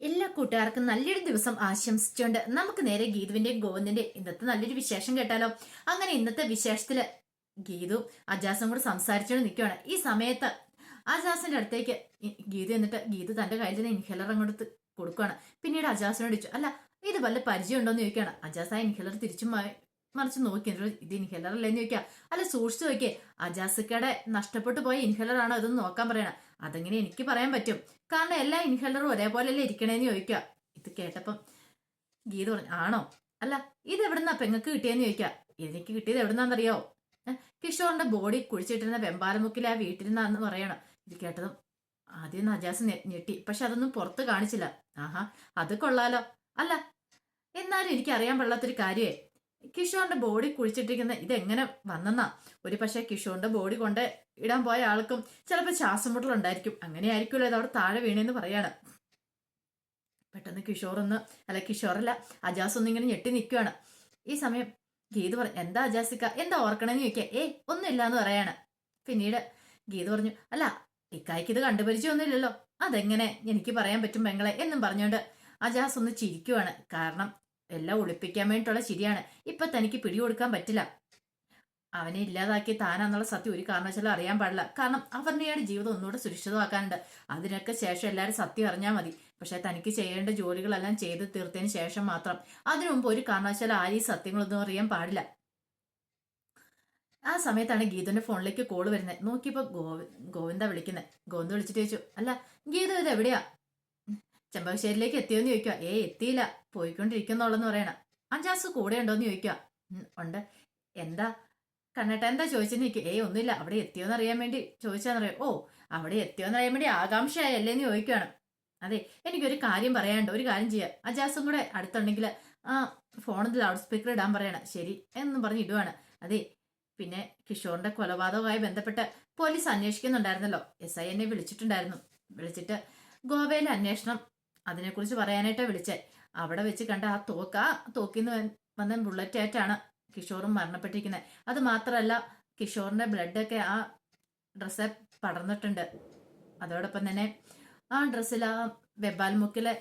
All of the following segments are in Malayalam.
എല്ലാ കൂട്ടുകാർക്കും നല്ലൊരു ദിവസം ആശംസിച്ചുകൊണ്ട് നമുക്ക് നേരെ ഗീതുവിന്റെ ഗോവിന്ദിന്റെ ഇന്നത്തെ നല്ലൊരു വിശേഷം കേട്ടാലോ? അങ്ങനെ ഇന്നത്തെ വിശേഷത്തിൽ ഗീതു അജാസും കൂടെ സംസാരിച്ചുകൊണ്ട് നിൽക്കുകയാണ്. ഈ സമയത്ത് അജാസിന്റെ അടുത്തേക്ക് ഗീതു എന്നിട്ട് ഗീതു തന്റെ കയ്യിൽ നിന്ന് ഇൻഹേലർ അങ്ങോട്ട് കൊടുക്കുകയാണ്. പിന്നീട് അജാസിനോട് ചോദിച്ചു അല്ല ഇത് വല്ല പരിചയം ഉണ്ടോന്ന് ചോദിക്കുകയാണ്. അജാസ് ആ ഇൻഹേലർ തിരിച്ചു മറിച്ച് നോക്കി ഇത് ഇൻഹേലർ അല്ലേന്ന് ചോദിക്കുക. അല്ല സൂക്ഷിച്ചു നോക്കിയേ അജാസിക്കയുടെ നഷ്ടപ്പെട്ടു പോയ ഇൻഹേലർ ആണോ ഇതൊന്ന് നോക്കാൻ പറയണം. അതെങ്ങനെ എനിക്ക് പറയാൻ പറ്റും? കാരണം എല്ലാ ഇൻഹേലറും ഒരേപോലെയല്ലേ ഇരിക്കണേന്ന് ചോദിക്കുക. ഇത് കേട്ടപ്പം ഗീത പറഞ്ഞു ആണോ? അല്ല ഇത് എവിടുന്നാ പെങ്ങൾക്ക് കിട്ടിയെന്ന് ചോദിക്കുക. എനിക്ക് കിട്ടിയത് എവിടുന്നാന്നറിയോ? ഏ, കിഷോറിന്റെ ബോഡി കുഴിച്ചിട്ടിരുന്ന വെമ്പാലമുക്കിൽ ആ വീട്ടിലിരുന്നാന്ന് പറയണം. ഇത് കേട്ടതും ആദ്യം നജാസ് ഞെട്ടി. പക്ഷെ അതൊന്നും പുറത്ത് കാണിച്ചില്ല. ആഹാ അത് കൊള്ളാലോ. അല്ല എന്നാലും എനിക്ക് അറിയാൻ പാടില്ലാത്തൊരു കാര്യേ. കിഷോറിന്റെ ബോഡി കുഴിച്ചിട്ടിരിക്കുന്ന ഇതെങ്ങനെ വന്നെന്നാ? ഒരു പക്ഷേ കിഷോറിന്റെ ബോഡി കൊണ്ട് ഇടാൻ പോയ ആൾക്കും ചിലപ്പോൾ ശ്വാസം മുട്ടലുണ്ടായിരിക്കും അങ്ങനെ ആയിരിക്കുമല്ലോ അത് അവിടെ താഴെ വീണേന്ന് പറയാണ്. പെട്ടെന്ന് കിഷോർ ഒന്ന് അല്ല കിഷോറല്ല അജാസ് ഒന്നിങ്ങനെ ഞെട്ടി നിൽക്കുകയാണ് ഈ സമയം ഗീത് പറഞ്ഞു എന്താ അജാസിക്ക? എന്താ ഓർക്കണമെന്ന് ചോദിക്കുക ഏ ഒന്നുമില്ല എന്ന് പറയാണ്. പിന്നീട് ഗീത് പറഞ്ഞു അല്ല ഇക്കായ്ക്ക് ഇത് കണ്ടുപരിചയമൊന്നുമില്ലല്ലോ അതെങ്ങനെ? എനിക്ക് പറയാൻ പറ്റും പെങ്ങളെ എന്നും പറഞ്ഞുകൊണ്ട് അജാസ് ഒന്ന് ചിരിക്കുവാണ്. കാരണം എല്ലാം ഒളിപ്പിക്കാൻ വേണ്ടിയിട്ടുള്ള ചിരിയാണ്. ഇപ്പൊ തനിക്ക് പിടികൊടുക്കാൻ പറ്റില്ല. അവനെ ഇല്ലാതാക്കി താനാന്നുള്ള സത്യം ഒരു കാരണവശാലും അറിയാൻ പാടില്ല. കാരണം അവരുടെയാണ് ജീവിതം ഒന്നുകൂടെ സുരക്ഷിതമാക്കാനുണ്ട്. അതിനൊക്കെ ശേഷം എല്ലാവരും സത്യം അറിഞ്ഞാൽ മതി. പക്ഷെ തനിക്ക് ചെയ്യേണ്ട ജോലികളെല്ലാം ചെയ്ത് തീർത്തതിന് ശേഷം മാത്രം. അതിനു മുമ്പ് ഒരു കാരണവശാലും ആര് ഈ സത്യങ്ങളൊന്നും അറിയാൻ പാടില്ല. ആ സമയത്താണ് ഗീതുവിന്റെ ഫോണിലേക്ക് കോൾ വരുന്നത് നോക്കിയപ്പോ ഗോവി ഗോവിന്ദ വിളിക്കുന്നത് ഗോവിന്ദ വിളിച്ചിട്ട് ചോദിച്ചു അല്ല ഗീത ഇത് എവിടെയാ? ചെമ്പകശ്ശേരിയിലേക്ക് എത്തിയോന്ന് ചോദിക്കുക ഏ എത്തിയില്ല. പോയിക്കൊണ്ടിരിക്കുന്നുള്ളെന്ന് പറയണ. അഞ്ചാസ് കൂടെ ഉണ്ടോന്ന് ചോദിക്കുക ഉണ്ട്. എന്താ? കണ്ണേട്ട എന്താ ചോദിച്ചെന്ന് എനിക്ക്? ഏയ് ഒന്നുമില്ല. അവിടെ എത്തിയോന്ന് അറിയാൻ വേണ്ടി ചോദിച്ചാന്നറിയാം ഓ അവിടെ എത്തിയോന്ന് അറിയാൻ വേണ്ടി ആകാംക്ഷയായല്ലേന്ന് ചോദിക്കുകയാണ് അതെ എനിക്കൊരു കാര്യം പറയാനുണ്ട്. ഒരു കാര്യം ചെയ്യാം. അജാസും കൂടെ അടുത്തുണ്ടെങ്കിൽ ആ ഫോണിൽ ലൗഡ് സ്പീക്കർ ഇടാൻ പറയണം. ശരി എന്നും പറഞ്ഞ് ഇടുവാണ്. അതെ പിന്നെ കിഷോറിന്റെ കൊലപാതകവുമായി ബന്ധപ്പെട്ട് പോലീസ് അന്വേഷിക്കുന്നുണ്ടായിരുന്നല്ലോ. എസ് ഐ എന്നെ വിളിച്ചിട്ടുണ്ടായിരുന്നു. വിളിച്ചിട്ട് ഗോവയിലെ അന്വേഷണം അതിനെക്കുറിച്ച് പറയാനായിട്ടാണ് വിളിച്ചത് അവിടെ വെച്ച് കണ്ട ആ തോക്ക് ആ തോക്കിൽ നിന്ന് വന്ന ബുള്ളറ്റ് ആയിട്ടാണ് കിഷോറും മരണപ്പെട്ടിരിക്കുന്നത് അത് മാത്രമല്ല കിഷോറിന്റെ ബ്ലഡൊക്കെ ആ ഡ്രസ്സ് പടർന്നിട്ടുണ്ട്. അതോടൊപ്പം തന്നെ ആ ഡ്രസ്സിൽ ആ വെബാൽമുക്കിലെ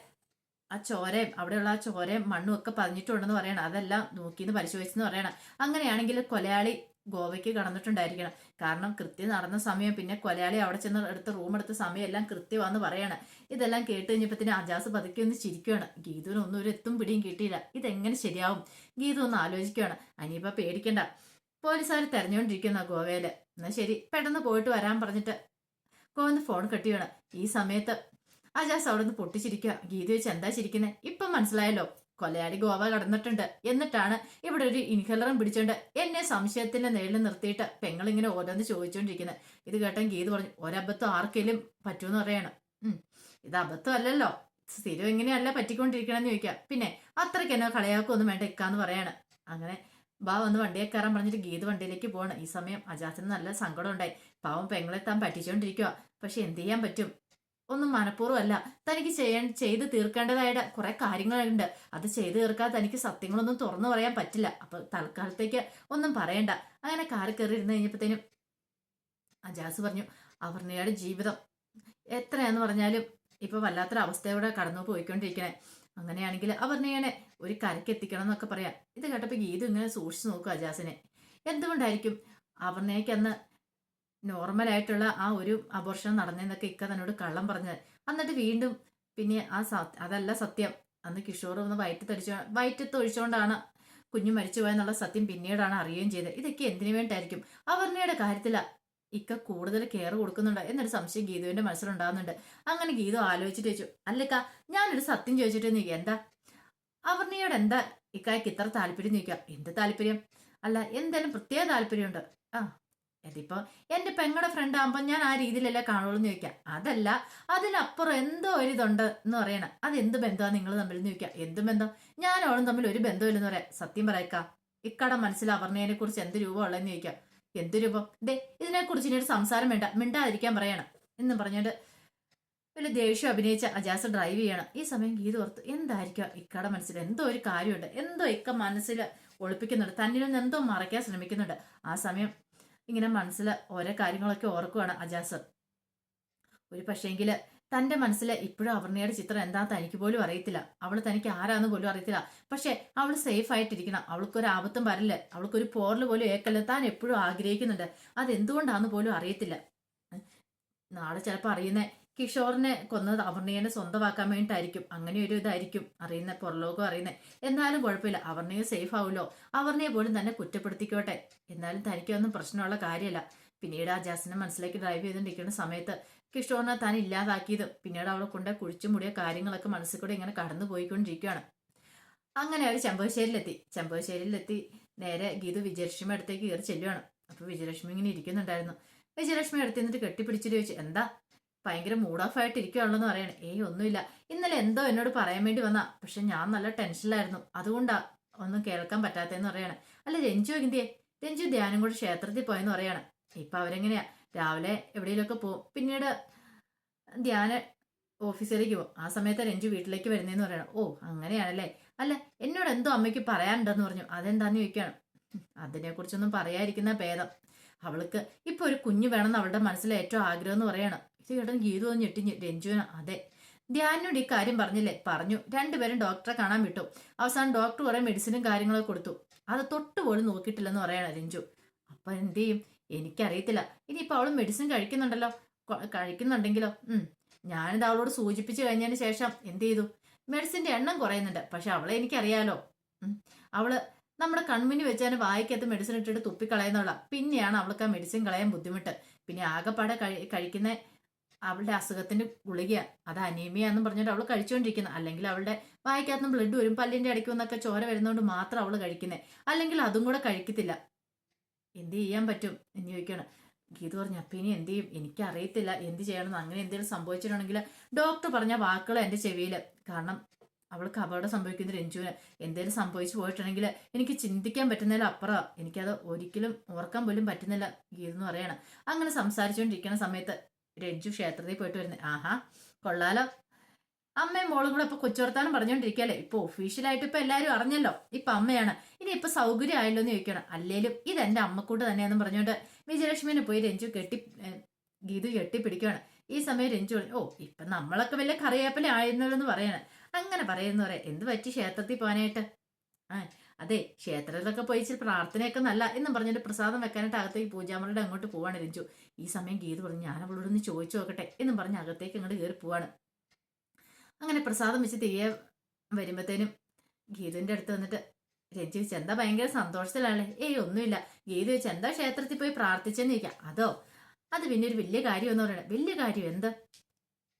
ആ ചോരയും അവിടെയുള്ള ആ ചോരയും മണ്ണും ഒക്കെ പതിഞ്ഞിട്ടുണ്ടെന്ന് പറയണം. അതെല്ലാം നോക്കിയെന്ന് പരിശോധിച്ചെന്ന് പറയണം. അങ്ങനെയാണെങ്കിൽ കൊലയാളി ഗോവയ്ക്ക് കടന്നിട്ടുണ്ടായിരിക്കണം. കാരണം കൃത്യം നടന്ന സമയം പിന്നെ കൊലയാളി അവിടെ ചെന്ന് എടുത്ത റൂം എടുത്ത സമയം എല്ലാം കൃത്യമാന്ന് പറയാണ്. ഇതെല്ലാം കേട്ട് കഴിഞ്ഞപ്പോ അജാസ് പതുക്കെ ഒന്ന് ചിരിക്കുകയാണ് ഗീതുവിന് ഒന്നും ഒരു എത്തും പിടിയും കിട്ടിയില്ല. ഇതെങ്ങനെ ശരിയാവും? ഗീതു ഒന്ന് ആലോചിക്കുകയാണ് അനിയിപ്പ പേടിക്കണ്ട. പോലീസുകാർ തെരഞ്ഞുകൊണ്ടിരിക്കുന്ന ഗോവയിൽ. എന്നാ ശരി പെട്ടെന്ന് പോയിട്ട് വരാൻ പറഞ്ഞിട്ട് ഗോവന്ന് ഫോൺ കട്ടിയാണ് ഈ സമയത്ത് അജാസ് അവിടെ നിന്ന് പൊട്ടിച്ചിരിക്കുക ഗീതു വെച്ച് എന്താ ചിരിക്കുന്നത് ഇപ്പം മനസ്സിലായല്ലോ. കൊലയാളി ഗോവ കടന്നിട്ടുണ്ട്. എന്നിട്ടാണ് ഇവിടെ ഒരു ഇൻഹലറും പിടിച്ചോണ്ട് എന്നെ സംശയത്തിന്റെ നേരിൽ നിർത്തിയിട്ട് പെങ്ങളിങ്ങനെ ഓരോന്ന് ചോദിച്ചുകൊണ്ടിരിക്കുന്നത് ഇത് കേട്ടാൻ ഗീത് പറഞ്ഞു ഒരബദ്ധം ആർക്കെങ്കിലും പറ്റുമെന്ന് പറയണം. ഇത് അബദ്ധം അല്ലല്ലോ. സ്ഥിരം ഇങ്ങനെയല്ല പറ്റിക്കൊണ്ടിരിക്കണമെന്ന് ചോദിക്കാം. പിന്നെ അത്രയ്ക്ക് എന്നെ കളയാക്കൊന്നും വേണ്ട ഇക്കാന്ന് പറയാണ്. അങ്ങനെ ബാ വന്ന് വണ്ടിയെ കയറാൻ പറഞ്ഞിട്ട് ഗീത് വണ്ടിയിലേക്ക് പോകണം ഈ സമയം അജാസിന് നല്ല സങ്കടം ഉണ്ടായി. പാവം പെങ്ങളെത്താൻ പറ്റിച്ചോണ്ടിരിക്കുക പക്ഷെ എന്ത് ചെയ്യാൻ പറ്റും? ഒന്നും മനഃപൂർവമല്ല. തനിക്ക് ചെയ്യാൻ ചെയ്ത് തീർക്കേണ്ടതായിട്ട് കുറെ കാര്യങ്ങളുണ്ട്. അത് ചെയ്തു തീർക്കാതെ തനിക്ക് സത്യങ്ങളൊന്നും തുറന്നു പറയാൻ പറ്റില്ല. അപ്പൊ തൽക്കാലത്തേക്ക് ഒന്നും പറയണ്ട. അങ്ങനെ കാറി കയറി ഇരുന്ന് കഴിഞ്ഞപ്പോഴത്തേനും അജാസ് പറഞ്ഞു അവർണയുടെ ജീവിതം എത്രയാന്ന് പറഞ്ഞാലും ഇപ്പൊ വല്ലാത്തൊരു അവസ്ഥയോടെ കടന്നു പോയിക്കൊണ്ടിരിക്കണേ. അങ്ങനെയാണെങ്കിൽ അവർണയെ ഒരു കരയ്ക്ക് എത്തിക്കണം എന്നൊക്കെ പറയാം. ഇത് കേട്ടപ്പോ ഗീതു ഇങ്ങനെ സൂക്ഷിച്ചു നോക്കും അജാസിനെ. എന്തുകൊണ്ടായിരിക്കും അവർണയ്ക്ക് അന്ന് നോർമലായിട്ടുള്ള ആ ഒരു അബോർഷൻ നടന്നെന്നൊക്കെ ഇക്ക തന്നോട് കള്ളം പറഞ്ഞത് എന്നിട്ട് വീണ്ടും പിന്നെ ആ അതല്ല സത്യം. അന്ന് കിഷോർ ഒന്ന് വയറ്റത്തടിച്ചോ വയറ്റത്ത് ഒഴിച്ചുകൊണ്ടാണ് കുഞ്ഞു മരിച്ചു പോയെന്നുള്ള സത്യം പിന്നീടാണ് അറിയുകയും ചെയ്തത്. ഇതൊക്കെ എന്തിനു വേണ്ടിയായിരിക്കും അവർണയുടെ കാര്യത്തില ഇക്ക കൂടുതൽ കെയർ കൊടുക്കുന്നുണ്ട് എന്നൊരു സംശയം ഗീതുവിന്റെ മനസ്സിലുണ്ടാകുന്നുണ്ട് അങ്ങനെ ഗീതു ആലോചിച്ചിട്ട് ചോദിച്ചു അല്ലക്ക ഞാനൊരു സത്യം ചോദിച്ചിട്ട് നീ എന്താ? അവർണയോട് എന്താ ഇക്കായ്ക്ക് ഇത്ര താല്പര്യം നീക്കുക എന്ത് താല്പര്യം? അല്ല എന്തായാലും പ്രത്യേക താല്പര്യമുണ്ട്? ആ ഇതിപ്പോ എന്റെ പെങ്ങളുടെ ഫ്രണ്ട് ആകുമ്പോൾ ഞാൻ ആ രീതിയിലല്ലേ കാണുള്ളൂ എന്ന് ചോദിക്കാം. അതല്ല അതിനപ്പുറം എന്തോ ഒരു ഇതുണ്ട് എന്ന് പറയണം. അത് എന്ത് ബന്ധമാണ് നിങ്ങൾ തമ്മിൽ എന്ന് ചോദിക്കാം. എന്ത് ബന്ധം? ഞാൻ അവളും തമ്മിൽ ഒരു ബന്ധമില്ലെന്ന് പറയാം. സത്യം പറയക്കാം. ഇക്കട മനസ്സിൽ അവർണയെ കുറിച്ച് എന്ത് രൂപം ഉള്ളതെന്ന് ചോദിക്കാം. എന്ത് രൂപം? ദേ ഇതിനെക്കുറിച്ച് ഇനി ഒരു സംസാരം വേണ്ട. മിണ്ടാതിരിക്കാൻ പറയണം. എന്ന് പറഞ്ഞിട്ട് വലിയ ദേഷ്യം അഭിനയിച്ച അജാസ് ഡ്രൈവ് ചെയ്യണം. ഈ സമയം ഗീത ഓർത്ത് എന്തായിരിക്കാം ഇക്കട മനസ്സിൽ എന്തോ ഒരു കാര്യമുണ്ട്. എന്തോ ഇക്ക മനസ്സിൽ ഒളിപ്പിക്കുന്നുണ്ട്. തന്നിൽ നിന്ന് എന്തോ മറയ്ക്കാൻ ശ്രമിക്കുന്നുണ്ട്. ആ സമയം ഇങ്ങനെ മനസ്സിൽ ഓരോ കാര്യങ്ങളൊക്കെ ഓർക്കുവാണ് അജാസ് ഒരു പക്ഷേങ്കിൽ തന്റെ മനസ്സിൽ ഇപ്പോഴും അവർണയുടെ ചിത്രം എന്താ തനിക്ക് പോലും അറിയത്തില്ല. അവൾ തനിക്ക് ആരാന്ന് പോലും അറിയത്തില്ല. പക്ഷെ അവൾ സേഫ് ആയിട്ടിരിക്കണം. അവൾക്കൊരു ആപത്തും വരില്ല. അവൾക്കൊരു പോറൽ പോലും ഏക്കല്ല താൻ എപ്പോഴും ആഗ്രഹിക്കുന്നുണ്ട്. അതെന്തുകൊണ്ടാന്ന് പോലും അറിയത്തില്ല. നാളെ ചിലപ്പോൾ അറിയുന്ന. കിഷോറിനെ കൊന്നത് അവർണയെ സ്വന്തമാക്കാൻ വേണ്ടിയിട്ടായിരിക്കും. അങ്ങനെ ഒരു ഇതായിരിക്കും. അറിയുന്ന പുറലോകം അറിയുന്നത് എന്നാലും കുഴപ്പമില്ല. അവർണയെ സേഫ് ആവുമല്ലോ. അവർണയെ പോലും തന്നെ കുറ്റപ്പെടുത്തിക്കോട്ടെ. എന്നാലും തനിക്കൊന്നും പ്രശ്നമുള്ള കാര്യമല്ല. പിന്നീട് ആ ജാസിനെ മനസ്സിലേക്ക് ഡ്രൈവ് ചെയ്തുകൊണ്ടിരിക്കുന്ന സമയത്ത് കിഷോറിനെ താൻ ഇല്ലാതാക്കിയത്. പിന്നീട് അവളെ കൊണ്ട് കുഴിച്ചു മുടിയ കാര്യങ്ങളൊക്കെ മനസ്സിൽ കൂടെ ഇങ്ങനെ കടന്നു പോയിക്കൊണ്ടിരിക്കുകയാണ്. അങ്ങനെ അവർ ചെമ്പകശ്ശേരിയിലെത്തി ചെമ്പകശ്ശേരിയിലെത്തി നേരെ ഗീതു വിജയലക്ഷ്മി അടുത്തേക്ക് കയറി ചെല്ലുവാണ്. അപ്പൊ വിജയലക്ഷ്മി ഇങ്ങനെ ഇരിക്കുന്നുണ്ടായിരുന്നു. വിജയലക്ഷ്മി അടുത്ത് നിന്നിട്ട് കെട്ടിപ്പിടിച്ചിട്ട് ചോദിച്ചു എന്താ? ഭയങ്കര മൂഡ് ഓഫ് ആയിട്ട് ഇരിക്കുകയാണെന്ന് പറയണേ. ഏയ് ഒന്നുമില്ല. ഇന്നലെ എന്തോ എന്നോട് പറയാൻ വേണ്ടി വന്നാ. പക്ഷെ ഞാൻ നല്ല ടെൻഷനിലായിരുന്നു അതുകൊണ്ടാ ഒന്നും കേൾക്കാൻ പറ്റാത്തതെന്ന് പറയാണ്. അല്ല രഞ്ജു എന്തിയെ രഞ്ജു ധ്യാനം കൂടി ക്ഷേത്രത്തിൽ പോയെന്ന് പറയാണ്. ഇപ്പൊ അവരെങ്ങനെയാ? രാവിലെ എവിടെയെങ്കിലുമൊക്കെ പോകും പിന്നീട് ധ്യാന ഓഫീസിലേക്ക് പോകും ആ സമയത്ത് രഞ്ജു വീട്ടിലേക്ക് വരുന്നതെന്ന് പറയണം. ഓ അങ്ങനെയാണല്ലേ. അല്ല എന്നോട് എന്തോ അമ്മയ്ക്ക് പറയാനുണ്ടെന്ന് പറഞ്ഞു. അതെന്താന്ന് ചോദിക്കുകയാണ്. അതിനെക്കുറിച്ചൊന്നും പറയാതിരിക്കുന്ന ഭേദം. അവൾക്ക് ഇപ്പൊ ഒരു കുഞ്ഞു വേണമെന്ന് അവളുടെ മനസ്സിലെ ഏറ്റവും ആഗ്രഹം എന്ന് പറയാണ്. ഇത് കേട്ടോ ഗീതു ഒന്ന് ഞെട്ടി രഞ്ജുവിന് അതെ. ധ്യാനോട് ഇക്കാര്യം കാര്യം പറഞ്ഞില്ലേ? പറഞ്ഞു. രണ്ടുപേരും ഡോക്ടറെ കാണാൻ വിട്ടു. അവസാനം ഡോക്ടർ കുറെ മെഡിസിനും കാര്യങ്ങളൊക്കെ കൊടുത്തു. അത് തൊട്ട് പോലും നോക്കിയിട്ടില്ലെന്ന് പറയണം രഞ്ജു. അപ്പൊ എന്ത് ചെയ്യും? എനിക്കറിയത്തില്ല. ഇനിയിപ്പോൾ അവൾ മെഡിസിൻ കഴിക്കുന്നുണ്ടല്ലോ. കഴിക്കുന്നുണ്ടെങ്കിലോ? ഞാനിത് അവളോട് സൂചിപ്പിച്ചു കഴിഞ്ഞതിന് ശേഷം എന്ത് ചെയ്തു? മെഡിസിന്റെ എണ്ണം കുറയുന്നുണ്ട്. പക്ഷെ അവളെ എനിക്കറിയാലോ. അവൾ നമ്മുടെ കൺമുന്നിൽ വെച്ചാൽ വായിക്കകത്ത് മെഡിസിൻ ഇട്ടിട്ട് തുപ്പിക്കളയുന്നുള്ള പിന്നെയാണ് അവൾക്ക് ആ മെഡിസിൻ കളയാൻ ബുദ്ധിമുട്ട്. പിന്നെ ആകെപ്പാടെ കഴി കഴിക്കുന്ന അവളുടെ അസുഖത്തിന്റെ ഗുളിക അത് അനീമിയ എന്ന് പറഞ്ഞിട്ട് അവൾ കഴിച്ചുകൊണ്ടിരിക്കുന്നത് അല്ലെങ്കിൽ അവളുടെ വായിക്കകത്ത് ബ്ലഡ് വരും പല്ലിന്റെ ഇടയ്ക്ക് എന്നൊക്കെ ചോര വരുന്നതുകൊണ്ട് മാത്രം അവൾ കഴിക്കുന്നത് അല്ലെങ്കിൽ അതും കൂടെ കഴിക്കത്തില്ല. എന്ത് ചെയ്യാൻ പറ്റും എന്ന് ചോദിക്കണം ഗീത പറഞ്ഞു അപ്പം ഇനി എന്ത് ചെയ്യും? എനിക്കറിയത്തില്ല. എന്ത് ചെയ്യണം? അങ്ങനെ എന്തെങ്കിലും സംഭവിച്ചിട്ടുണ്ടെങ്കിൽ ഡോക്ടർ പറഞ്ഞ വാക്കുകൾ എന്റെ ചെവിയിൽ കാരണം അവൾക്ക് അപകടം സംഭവിക്കുന്ന രഞ്ജുവിന് എന്തെങ്കിലും സംഭവിച്ചു പോയിട്ടുണ്ടെങ്കിൽ എനിക്ക് ചിന്തിക്കാൻ പറ്റുന്നതിൽ അപ്പുറം. എനിക്കത് ഒരിക്കലും ഓർക്കാൻ പോലും പറ്റുന്നില്ല ഗീത എന്ന് പറയണം. അങ്ങനെ സംസാരിച്ചുകൊണ്ടിരിക്കുന്ന സമയത്ത് രഞ്ജു ക്ഷേത്രത്തിൽ പോയിട്ട് വരുന്നത് ആഹാ കൊള്ളാലോ. അമ്മയും മോളും കൂടെ ഇപ്പൊ കൊച്ചുവർത്താനം പറഞ്ഞുകൊണ്ടിരിക്കല്ലേ ഇപ്പൊ ഒഫീഷ്യലായിട്ട് ഇപ്പൊ എല്ലാരും അറിഞ്ഞല്ലോ. ഇപ്പൊ അമ്മയാണ്. ഇനി ഇപ്പൊ സൗകര്യമായല്ലോ എന്ന് ചോദിക്കണം. അല്ലേലും ഇത് എന്റെ അമ്മക്കൂട്ട് തന്നെയാന്ന് പറഞ്ഞുകൊണ്ട് വിജയലക്ഷ്മിനെ പോയി രഞ്ജു കെട്ടി ഗീതു കെട്ടിപ്പിടിക്കുകയാണ് ഈ സമയം രഞ്ജു പറഞ്ഞു, ഓ ഇപ്പൊ നമ്മളൊക്കെ വലിയ കറിയാപ്പല ആയിരുന്നല്ലോ എന്ന് പറയണേ. അങ്ങനെ പറയുന്നു പറയാം എന്ത് പറ്റി ക്ഷേത്രത്തിൽ പോകാനായിട്ട്? ആ അതെ ക്ഷേത്രത്തിലൊക്കെ പോയി ഇച്ചിരി പ്രാർത്ഥനയൊക്കെ നല്ല എന്നും പറഞ്ഞിട്ട് പ്രസാദം വെക്കാനായിട്ട് അകത്തേക്ക് പൂജാമറുടെ അങ്ങോട്ട് പോവാണ് രഞ്ജു. ഈ സമയം ഗീതു പറഞ്ഞു ഞാൻ അവളോടൊന്ന് ചോദിച്ചു നോക്കട്ടെ എന്നും പറഞ്ഞ് അകത്തേക്ക് അങ്ങോട്ട് കയറി പോവാണ്. അങ്ങനെ പ്രസാദം വെച്ച് തിരികെ വരുമ്പോഴത്തേനും ഗീതുവിന്റെ അടുത്ത് വന്നിട്ട് രഞ്ജു വെച്ച് എന്താ ഭയങ്കര സന്തോഷത്തിലാണല്ലേ? ഏയ് ഒന്നുമില്ല. ഗീതു വെച്ച് എന്താ ക്ഷേത്രത്തിൽ പോയി പ്രാർത്ഥിച്ചെന്ന് ചോദിക്കാം. അതോ? അത് പിന്നെ ഒരു വലിയ കാര്യം എന്ന് പറയണേ. വലിയ കാര്യം എന്ത്?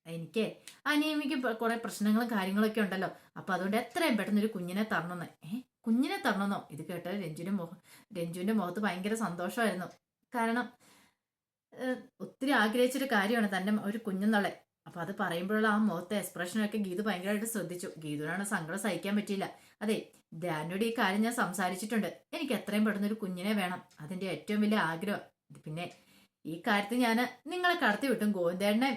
എനിക്ക് അനിയമിക്ക് കുറെ പ്രശ്നങ്ങളും കാര്യങ്ങളൊക്കെ ഉണ്ടല്ലോ. അപ്പൊ അതുകൊണ്ട് എത്രയും പെട്ടെന്ന് ഒരു കുഞ്ഞിനെ തരണമെന്ന് ഏ? കുഞ്ഞിനെ തരണമെന്നോ ഇത് കേട്ടാൽ രഞ്ജുവിന്റെ മുഖം രഞ്ജുവിന്റെ മുഖത്ത് ഭയങ്കര സന്തോഷമായിരുന്നു. കാരണം ഒത്തിരി ആഗ്രഹിച്ചൊരു കാര്യമാണ് തന്റെ ഒരു കുഞ്ഞെന്നുള്ളത് അപ്പൊ അത് പറയുമ്പോഴുള്ള ആ മുഖത്തെ എക്സ്പ്രഷനൊക്കെ ഗീതു ഭയങ്കരമായിട്ട് ശ്രദ്ധിച്ചു. ഗീതുവിനാണ് സങ്കടം സഹിക്കാൻ പറ്റിയില്ല. അതെ ധ്യാനോട് ഈ കാര്യം ഞാൻ സംസാരിച്ചിട്ടുണ്ട്. എനിക്ക് എത്രയും പെട്ടെന്ന് ഒരു കുഞ്ഞിനെ വേണം. അതിന്റെ ഏറ്റവും വലിയ ആഗ്രഹം. പിന്നെ ഈ കാര്യത്തിൽ ഞാൻ നിങ്ങളെ കടത്തി വിട്ടും. ഗോവിന്ദേണ്ണെ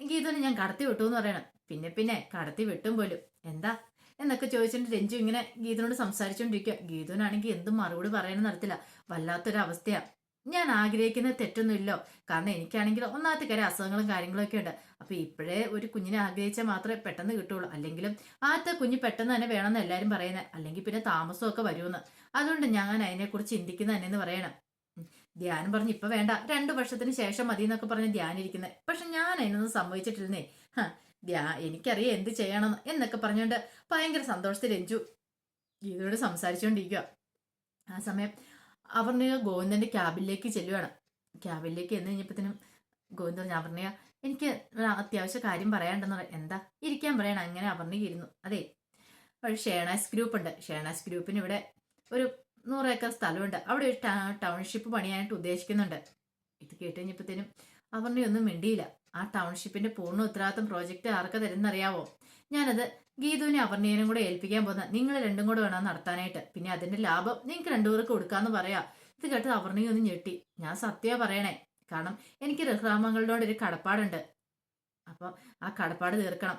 ഗീതുവിനെ ഞാൻ കടത്തി വിട്ടു എന്ന് പറയണം. പിന്നെ പിന്നെ കടത്തി വിട്ടും പോലും. എന്താ? എന്നൊക്കെ ചോദിച്ചിട്ട് രഞ്ജു ഇങ്ങനെ ഗീതനോട് സംസാരിച്ചുകൊണ്ടിരിക്കുക ഗീതുവിനാണെങ്കിൽ എന്തും മറുപടി പറയാനും നടത്തില്ല വല്ലാത്തൊരു അവസ്ഥയാ ഞാൻ ആഗ്രഹിക്കുന്ന തെറ്റൊന്നുമില്ലോ. കാരണം എനിക്കാണെങ്കിൽ ഒന്നാമത്തെ കാര്യം അസുഖങ്ങളും കാര്യങ്ങളൊക്കെ ഉണ്ട്. അപ്പൊ ഇപ്പോഴേ ഒരു കുഞ്ഞിനെ ആഗ്രഹിച്ചാൽ മാത്രമേ പെട്ടെന്ന് കിട്ടുള്ളൂ. അല്ലെങ്കിലും ആദ്യത്തെ കുഞ്ഞ് പെട്ടെന്ന് തന്നെ വേണമെന്ന് എല്ലാവരും പറയുന്നത് അല്ലെങ്കിൽ പിന്നെ താമസമൊക്കെ വരുമെന്ന്. അതുകൊണ്ട് ഞാൻ അതിനെക്കുറിച്ച് ചിന്തിക്കുന്ന തന്നെയെന്ന് പറയണം. ധ്യാനം പറഞ്ഞ് ഇപ്പൊ വേണ്ട. രണ്ടു വർഷത്തിന് ശേഷം മതി എന്നൊക്കെ പറഞ്ഞ് ധ്യാനിരിക്കുന്നത് പക്ഷെ ഞാൻ അതിനൊന്നും സംഭവിച്ചിട്ടില്ലെന്നേ ധ്യാ എനിക്കറിയാം എന്ത് ചെയ്യണം എന്നൊക്കെ പറഞ്ഞുകൊണ്ട് ഭയങ്കര സന്തോഷത്തിൽ രഞ്ജു ഗീതയോട് സംസാരിച്ചുകൊണ്ടിരിക്കുക ആ സമയം അവർണയ ഗോവിന്ദന്റെ ക്യാബിലേക്ക് ചെല്ലുവാണ്. ക്യാബിലേക്ക് എന്ന് കഴിഞ്ഞപ്പോഴത്തേനും ഗോവിന്ദ പറഞ്ഞു അവർണയ എനിക്ക് അത്യാവശ്യ കാര്യം പറയാണ്ടെന്ന് പറയാം എന്താ? ഇരിക്കാൻ പറയണം. അങ്ങനെ അവർണയ ഇരുന്നു. അതെ ഒരു ഷേണാസ് ഗ്രൂപ്പ് ഉണ്ട് ഷേണാസ് ഗ്രൂപ്പിന് ഇവിടെ ഒരു നൂറ് ഏക്കർ സ്ഥലമുണ്ട്. അവിടെ ഒരു ടൗൺഷിപ്പ് പണിയാനായിട്ട് ഉദ്ദേശിക്കുന്നുണ്ട്. ഇത് കേട്ട് കഴിഞ്ഞപ്പോഴത്തേനും അവർണയൊന്നും മിണ്ടിയില്ല. ആ ടൗൺഷിപ്പിന്റെ പൂർണ ഉത്തരവാദിത്തം പ്രോജക്റ്റ് ആർക്ക് തരുന്നറിയാവോ? ഞാനത് ഗീതുവിനെ അപർണീയനും കൂടെ ഏൽപ്പിക്കാൻ പോകുന്ന നിങ്ങൾ രണ്ടും കൂടെ വേണം നടത്താനായിട്ട്. പിന്നെ അതിന്റെ ലാഭം നിങ്ങൾക്ക് രണ്ടുപേർക്ക് കൊടുക്കാന്ന് പറയാ. ഇത് കേട്ട് അപർണീയ ഒന്ന് ഞെട്ടി. ഞാൻ സത്യ പറയണേ. കാരണം എനിക്ക് റഹ്റാമങ്ങളോട് ഒരു കടപ്പാടുണ്ട്. അപ്പൊ ആ കടപ്പാട് തീർക്കണം.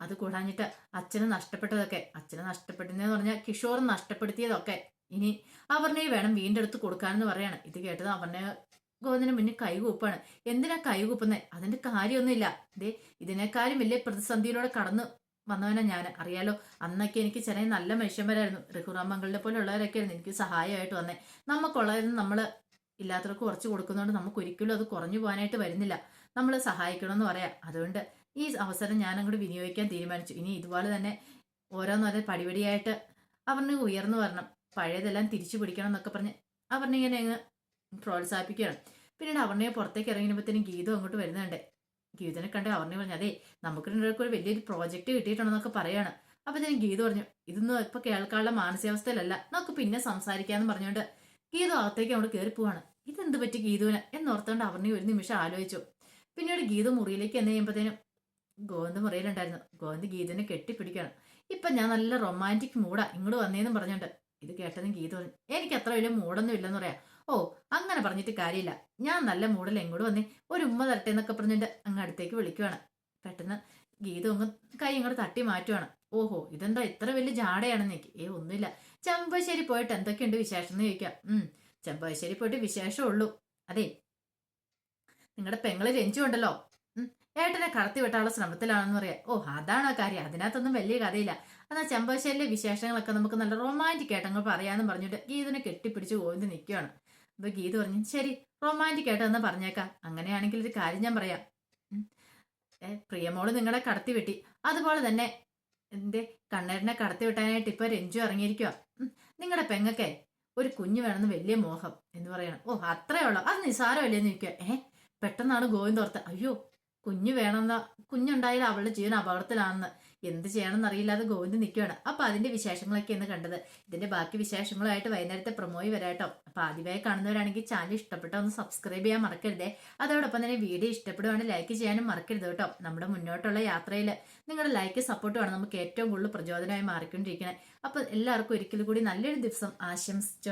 അത് കൂടാഞ്ഞിട്ട് അച്ഛനെ നഷ്ടപ്പെട്ടതൊക്കെ. അച്ഛനെ നഷ്ടപ്പെട്ടതെന്ന് പറഞ്ഞാൽ കിഷോർ നഷ്ടപ്പെടുത്തിയതൊക്കെ. ഇനി അവർണയെ വേണം വീണ്ടെടുത്ത് കൊടുക്കാനെന്ന് പറയാണ്. ഇത് കേട്ടത് അവർണ ഗോവിന്ദന് മുന്നിൽ കൈകൂപ്പാണ്. എന്തിനാ കൈകൂപ്പുന്നത് അതിന്റെ കാര്യമൊന്നുമില്ല. ദേ ഇതിനേക്കാളും വലിയ പ്രതിസന്ധിയിലൂടെ കടന്നു വന്നവനാ ഞാൻ. അറിയാലോ അന്നൊക്കെ എനിക്ക് ചെറിയ നല്ല മനുഷ്യന്മാരായിരുന്നു. രഘുറാമങ്ങളുടെ പോലെ ഉള്ളവരൊക്കെയായിരുന്നു എനിക്ക് സഹായമായിട്ട് വന്നേ. നമുക്കുള്ളതെന്ന് നമ്മൾ ഇല്ലാത്തവർക്ക് കുറച്ച് കൊടുക്കുന്നതുകൊണ്ട് നമുക്ക് ഒരിക്കലും അത് കുറഞ്ഞു പോകാനായിട്ട് വരുന്നില്ല. നമ്മൾ സഹായിക്കണമെന്ന് പറയാം. അതുകൊണ്ട് ഈ അവസരം ഞാൻ അങ്ങോട്ട് വിനിയോഗിക്കാൻ തീരുമാനിച്ചു. ഇനി ഇതുപോലെ തന്നെ ഓരോന്നോരോ പടിപടിയായിട്ട് അവരിന് ഉയർന്നു വരണം. പഴയതെല്ലാം തിരിച്ചു പിടിക്കണം എന്നൊക്കെ പറഞ്ഞ് അവരിനെ ഇങ്ങനെ അങ്ങ് പ്രോത്സാഹിപ്പിക്കുകയാണ്. പിന്നീട് അവർണയെ പുറത്തേക്ക് ഇറങ്ങിയപ്പോഴത്തേനും ഗീതം അങ്ങോട്ട് വരുന്നുണ്ട്. ഗീതനെ കണ്ട് അവറിനെ പറഞ്ഞു അതെ നമുക്ക് ഒരു വലിയൊരു പ്രോജക്റ്റ് കിട്ടിയിട്ടുണ്ടെന്നൊക്കെ പറയാണ്. അപ്പൊ ഗീത പറഞ്ഞു ഇതൊന്നും ഇപ്പൊ കേൾക്കാനുള്ള മാനസികാവസ്ഥയിലല്ല നമുക്ക് പിന്നെ സംസാരിക്കാന്ന് പറഞ്ഞുകൊണ്ട്. ഗീത അകത്തേക്ക് അവിടെ കയറി പോവാണ്. ഇതെന്ത് പറ്റി ഗീതുവിന്? എന്നോർത്തോണ്ട് അവർണി ഒരു നിമിഷം ആലോചിച്ചു. പിന്നീട് ഗീത മുറിയിലേക്ക് എന്ന് കഴിയുമ്പോഴത്തേനും ഗോവിന്ദ് മുറിയിലുണ്ടായിരുന്നു. ഗോവിന്ദ് ഗീതനെ കെട്ടിപ്പിടിക്കണം ഇപ്പൊ ഞാൻ നല്ല റൊമാന്റിക് മൂടാ ഇങ്ങോട്ട് വന്നേന്നും പറഞ്ഞുകൊണ്ട്. ഇത് കേട്ടതും ഗീത പറഞ്ഞു എനിക്ക് അത്ര വലിയ മൂടൊന്നും ഇല്ലെന്ന് പറയാം. ഓ അങ്ങനെ പറഞ്ഞിട്ട് കാര്യമില്ല. ഞാൻ നല്ല മൂടൽ എങ്ങോട്ട് വന്നേ? ഒരു ഉമ്മ തരട്ടെ എന്നൊക്കെ പറഞ്ഞിട്ട് അങ്ങ് അടുത്തേക്ക് വിളിക്കുവാണ്. പെട്ടെന്ന് ഗീത ഒന്ന് കൈ ഇങ്ങോട്ട് തട്ടി മാറ്റുവാണ്. ഓഹോ ഇതെന്താ ഇത്ര വലിയ ജാടയാണെന്ന് എനിക്ക്? ഏ ഒന്നുമില്ല. ചമ്പശ്ശേരി പോയിട്ട് എന്തൊക്കെയുണ്ട് വിശേഷം എന്ന് ചോദിക്കാം. ഉം ചെമ്പശ്ശേരി പോയിട്ട് വിശേഷം ഉള്ളൂ. അതെ. നിങ്ങളുടെ പെങ്ങൾ രഞ്ജുണ്ടല്ലോ ഉം ഏട്ടനെ കടത്തി വിട്ടാനുള്ള ശ്രമത്തിലാണെന്ന് പറയാം. ഓ അതാണ് ആ കാര്യം. അതിനകത്തൊന്നും വലിയ കഥയില്ല. എന്നാൽ ചെമ്പശ്ശേരിയിലെ വിശേഷങ്ങളൊക്കെ നമുക്ക് നല്ല റൊമാന്റിക് ആയിട്ടങ്ങ് പറയാമെന്ന് പറഞ്ഞിട്ട് ഗീതനെ കെട്ടിപ്പിടിച്ച് ഗോവിന്ദ് നിൽക്കുകയാണ് അപ്പൊ ഗീത പറഞ്ഞു ശരി റൊമാന്റിക് ആയിട്ടെന്ന് പറഞ്ഞേക്കാം. അങ്ങനെയാണെങ്കിൽ ഒരു കാര്യം ഞാൻ പറയാം. പ്രിയമോൾ നിങ്ങളെ കടത്തി വെട്ടി. അതുപോലെ തന്നെ എന്റെ കണ്ണേരനെ കടത്തി വിട്ടാനായിട്ട് ഇപ്പൊ രഞ്ജു ഇറങ്ങിയിരിക്കുക നിങ്ങളുടെ പെങ്ങക്കെ ഒരു കുഞ്ഞു വേണമെന്ന് വലിയ മോഹം എന്ന് പറയണം. ഓ അത്രേ ഉള്ളൂ. അത് നിസാരമല്ലേന്ന് ചോദിക്കുക ഏ പെട്ടെന്നാണ് ഗോവിന്ദ് ഓർത്ത് അയ്യോ കുഞ്ഞു വേണമെന്ന കുഞ്ഞുണ്ടായാലും അവളുടെ ജീവൻ അപകടത്തിലാണെന്ന്. എന്ത് ചെയ്യണമെന്ന് അറിയില്ലാതെ ഗോവിന്ദ് നിൽക്കുകയാണ് അപ്പൊ അതിന്റെ വിശേഷങ്ങളൊക്കെ ഇന്ന് കണ്ടത്. ഇതിന്റെ ബാക്കി വിശേഷങ്ങളുമായിട്ട് വൈകുന്നേരത്തെ പ്രൊമോയി വരാട്ടോ. അപ്പൊ ആദ്യമായി കാണുന്നവരാണെങ്കിൽ ചാനൽ ഇഷ്ടപ്പെട്ടോ ഒന്ന് സബ്സ്ക്രൈബ് ചെയ്യാൻ മറക്കരുതേ. അതോടൊപ്പം തന്നെ വീഡിയോ ഇഷ്ടപ്പെടുവാണെങ്കിൽ ലൈക്ക് ചെയ്യാനും മറക്കരുത് കേട്ടോ. നമ്മുടെ മുന്നോട്ടുള്ള യാത്രയിൽ നിങ്ങളുടെ ലൈക്ക് സപ്പോർട്ടുമാണ് നമുക്ക് ഏറ്റവും കൂടുതൽ പ്രചോദനമായി മാറിക്കൊണ്ടിരിക്കുന്നത്. അപ്പൊ എല്ലാവർക്കും ഒരിക്കൽ കൂടി നല്ലൊരു ദിവസം ആശംസിച്ചു